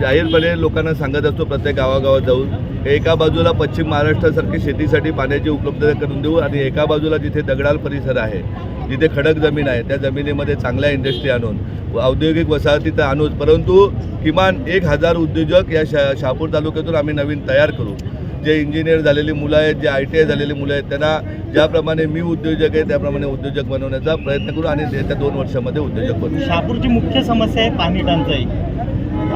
जाहीरपणे लोकांना सांगत असतो प्रत्येक गावागावात जाऊन. एका बाजूला पश्चिम महाराष्ट्रासारखी शेतीसाठी पाण्याची उपलब्धता करून देऊ आणि एका बाजूला जिथे दगडाल परिसर आहे जिथे खडक जमीन आहे त्या जमिनीमध्ये चांगल्या इंडस्ट्री आणून औद्योगिक वसाहती तर आणूच परंतु किमान एक हजार उद्योजक या शा शहापूर तालुक्यातून आम्ही नवीन तयार करू. जे इंजिनियर झालेली मुलं आहेत जे आय टी आय झालेली मुलं आहेत त्यांना ज्याप्रमाणे मी उद्योजक आहे त्याप्रमाणे उद्योजक बनवण्याचा प्रयत्न करू आणि येत्या दोन वर्षामध्ये उद्योजक बनवू शहापूरची मुख्य समस्या आहे पाणी टंचाई.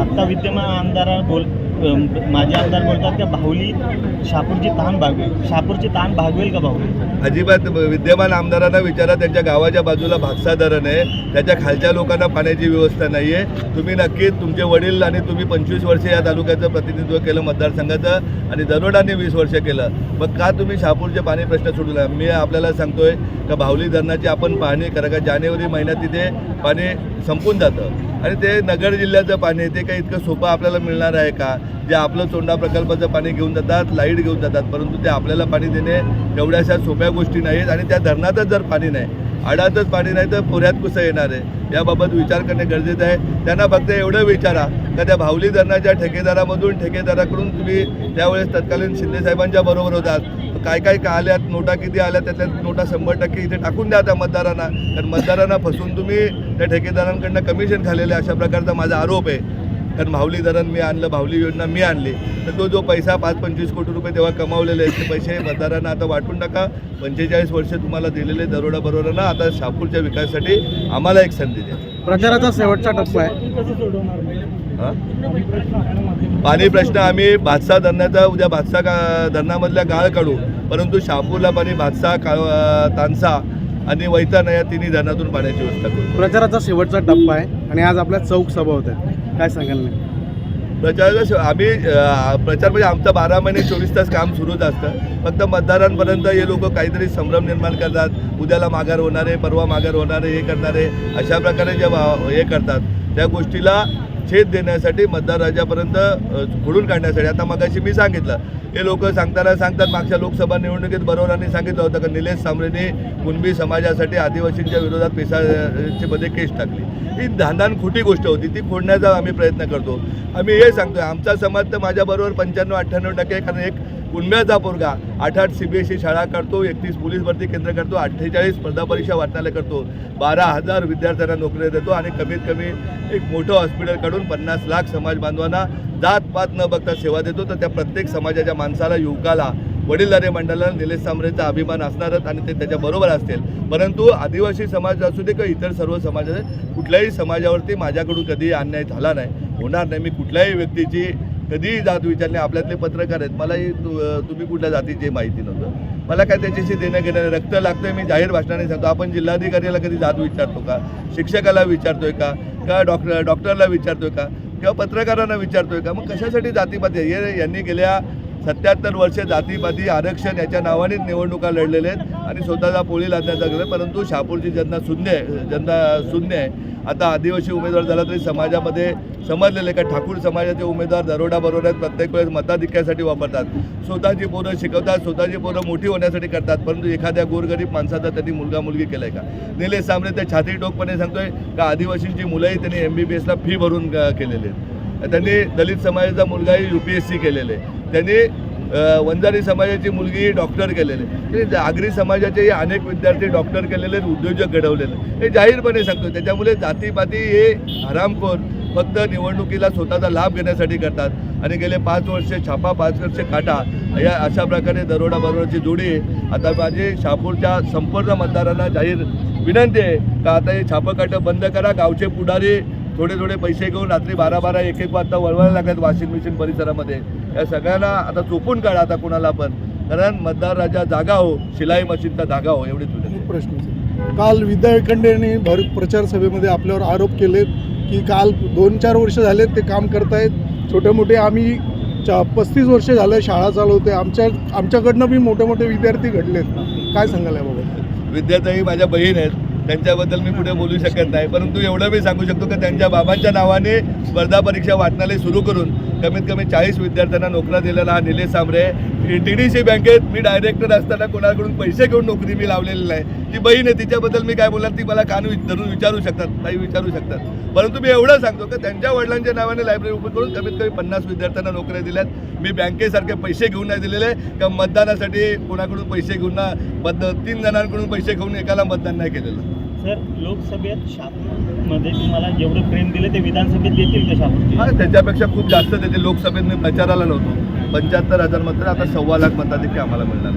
आत्ता विद्यमान आमदार बोल माझे आमदार बोलतात का बाहुली शहापूरची तहान भागवेल. शहापूरची तहान भागवेल का भाऊली? अजिबात विद्यमान आमदारांना विचारा त्यांच्या गावाच्या बाजूला भागसा धरण आहे. त्याच्या खालच्या लोकांना पाण्याची व्यवस्था नाही आहे तुम्ही नक्कीच तुमचे वडील आणि तुम्ही पंचवीस वर्षे या तालुक्याचं प्रतिनिधित्व केलं मतदारसंघाचं आणि दरोडांनी वीस वर्ष केलं. मग का तुम्ही शहापूरचे पाणी प्रश्न सोडला मी आपल्याला सांगतोय का भावली धरणाची आपण पाहणी करा का जानेवारी महिन्यात तिथे पाणी संपून जातं. आणि ते नगर जिल्ह्याचं पाणी ते काही इतकं सोपं आपल्याला मिळणार आहे का? जे आपलं चोंडा प्रकल्पाचं पाणी घेऊन जातात लाइट घेऊन जातात परंतु ते आपल्याला पाणी देणे एवढ्याशा सोप्या गोष्टी नाहीत आणि त्या धरणातच जर पाणी नाही आडातच पाणी नाही तर पुऱ्यात कसं येणार आहे? याबाबत विचार करणे गरजेचं आहे. त्यांना फक्त एवढं विचारा का त्या भावली धरणाच्या ठेकेदारामधून ठेकेदाराकडून तुम्ही त्यावेळेस तत्कालीन शिंदेसाहेबांच्या बरोबर होतात. काय काय का आल्यात नोटा किती आल्या त्यातल्या नोटा शंभर टक्के इथे टाकून द्या त्या मतदारांना. कारण मतदारांना फसून तुम्ही त्या ठेकेदारांकडनं कमिशन खाल्लेलं आहे अशा प्रकारचा माझा आरोप आहे. कारण भावली धरण मी आणलं भावली योजना मी आणली. तर तो जो पैसा पाच पंचवीस कोटी रुपये तेव्हा कमावलेले आहेत ते पैसे मतदारांना आता वाटून टाका पंचेचाळीस वर्ष तुम्हाला दिलेले दरोडा बरोबरांना आता शहापूरच्या विकासासाठी आम्हाला एक संधी द्या. प्रचाराचा शेवटचा टप्पा आहे. पाणी प्रश्न आम्ही भातसा धरणाचा उद्या भातसा का धरणामधल्या गाळ काढू. परंतु शहापूरला पाणी भातसा का तानसा आणि वैतान या तिन्ही धरणातून पाण्याची व्यवस्था करू. प्रचाराचा शेवटचा टप्पा आहे आणि आज आपल्या चौक सभा होत आहेत. काय सांगाल नाही प्रचाराचा आम्ही प्रचार म्हणजे आमचं बारा महिने चोवीस तास काम सुरूच असतं. फक्त मतदारांपर्यंत हे लोक काहीतरी संभ्रम निर्माण करतात. उद्याला माघार होणार परवा माघार होणार हे करणार अशा प्रकारे जे हे करतात. त्या गोष्टीला छेद देण्यासाठी मतदार राजापर्यंत खोडून काढण्यासाठी. आता मगाशी मी सांगितलं हे लोक सांगताना सांगतात मागच्या लोकसभा निवडणुकीत बरोबरांनी सांगितलं होतं की निलेश सांबरेने कुणबी समाजासाठी आदिवासींच्या विरोधात पेशाची मध्ये केस टाकली. ही धानधान खोटी गोष्ट होती ती खोडण्याचा आम्ही प्रयत्न करतो. आम्ही हे सांगतोय आमचा समाज तर माझ्याबरोबर पंच्याण्णव अठ्ठ्याण्णव टक्के कारण एक कुणब्याचा पोरगा. आठ आठ सी बी एस ई शाळा करतो एकतीस पोलीस भरती केंद्र करतो अठ्ठेचाळीस स्पर्धा परीक्षा वाचनालय करतो. बारा हजार विद्यार्थ्यांना नोकऱ्या देतो आणि कमीत कमी एक मोठं हॉस्पिटल काढून पन्नास लाख समाज बांधवांना जात पात न बघता सेवा देतो. तर त्या प्रत्येक समाजाच्या माणसाला युवकाला वडीलधारे मंडळाला निलेश सांबरेचा अभिमान असणारच आणि ते त्याच्याबरोबर असतील. परंतु आदिवासी समाज असू दे किंवा इतर सर्व समाज कुठल्याही समाजावरती माझ्याकडून कधी अन्याय झाला नाही. होणार नाही. मी कुठल्याही व्यक्तीची कधीही जात विचारले आपल्यातले पत्रकार आहेत. मलाही तु- तुम्ही कुठल्या जातीची माहिती नव्हतं. मला काय त्याच्याशी देणं घेणं रक्त लागतंय मी जाहीर भाषणाने सांगतो. आपण जिल्हाधिकाऱ्याला कधी जात विचारतो का? शिक्षकाला विचारतोय का? का डॉक्टर डॉक्टरला विचारतोय का? किंवा पत्रकारांना विचारतोय का? मग कशासाठी जातीपाती हे यांनी गेल्या सत्याहत्तर वर्ष जातीपाती आरक्षण याच्या नावानेच निवडणुका लढलेल्या आहेत आणि स्वतःचा पोळी लादण्याचा गेलं परंतु शहापूरची जनता शून्य आहे जनता शून्य आहे आता आदिवासी उमेदवार झाला तरी समाजामध्ये समजलेले का? ठाकूर समाजाचे उमेदवार दरोडा बरोबर आहेत प्रत्येक वेळेस मताधिक्यासाठी वापरतात. स्वतःची पोरं शिकवतात स्वतःची पोरं मोठी होण्यासाठी करतात परंतु एखाद्या गोरगरीब माणसाचा त्यांनी मुलगा मुलगी केला आहे का? निलेश सांबरे ते छाती टोकपणे सांगतोय का आदिवासींची मुलंही त्यांनी एम बी बी एसला फी भरून केलेले केलेली आहेत. त्यांनी दलित समाजाचा मुलगाही यू पी एस सी केलेले त्यांनी वंजारी समाजाची मुलगी डॉक्टर केलेले. आगरी समाजाचे अनेक विद्यार्थी डॉक्टर केलेले उद्योजक घडवलेले हे जाहीरपणे सांगतो त्याच्यामुळे जातीपाती हे हरामखोर फक्त निवडणुकीला स्वतःचा लाभ घेण्यासाठी करतात. आणि गेले पाच वर्षे छापा पाच वर्षे काटा या अशा प्रकारे दरोडा बरोडाची जोडी आहे. आता माझी शहापूरच्या संपूर्ण मतदारांना जाहीर विनंती आहे का आता हे छापकाटं बंद करा गावचे पुढारी थोडे थोडे पैसे घेऊन रात्री बारा बारा एक एक वाजता वळवायला लागतात वॉशिंग मशीन परिसरामध्ये. या सगळ्यांना आता चोपून काढा आता कुणाला पण. कारण मतदार राजा जागा हो शिलाई मशीनचा धागा हो एवढीच विनंती प्रश्न. काल विद्या खंडेंनी भर प्रचार सभेमध्ये आपल्यावर आरोप केलेत की काल दोन चार वर्ष झालेत ते काम करतायत. छोटे मोठे आम्ही चा पस्तीस वर्ष झालं शाळा चालवते आमच्या आमच्याकडनं बी मोठे मोठे विद्यार्थी घडलेत. काय सांगाल याबाबत? विद्यार्थी माझ्या बहीण आहेत. त्यांच्याबद्दल मी पुढे बोलू शकत नाही. परंतु एवढं मी सांगू शकतो की त्यांच्या बाबांच्या नावाने स्पर्धा परीक्षा वाचनालय सुरू करून कमीत कमी चाळीस विद्यार्थ्यांना नोकऱ्या दिलेला हा Nilesh Sambare T D C बँकेत मी डायरेक्टर असताना कोणाकडून पैसे घेऊन नोकरी मी लावलेली नाही. ती बहीण आहे तिच्याबद्दल मी काय बोलणार ती मला कान धरून विचारू शकतात काही विचारू शकतात. परंतु मी एवढं सांगतो की त्यांच्या वडिलांच्या नावाने लायब्ररी उभी करून कमीत कमी पन्नास विद्यार्थ्यांना नोकऱ्या दिल्यात. मी बँकेसारखे पैसे घेऊन नाही दिलेले का मतदानासाठी कोणाकडून पैसे घेऊन ना मत तीन जणांकडून पैसे घेऊन एकाला मतदान नाही केलेलं. सर लोकसभेत शापूरमध्ये तुम्हाला जेवढं प्रेम दिले ते विधानसभेत देतील का शापूरचे हा त्याच्यापेक्षा खूप जास्त देते लोकसभेत मी प्रचाराला नव्हतो. पंच्याहत्तर हजार मत आता सव्वा लाख मताधिक्य आम्हाला मिळणार.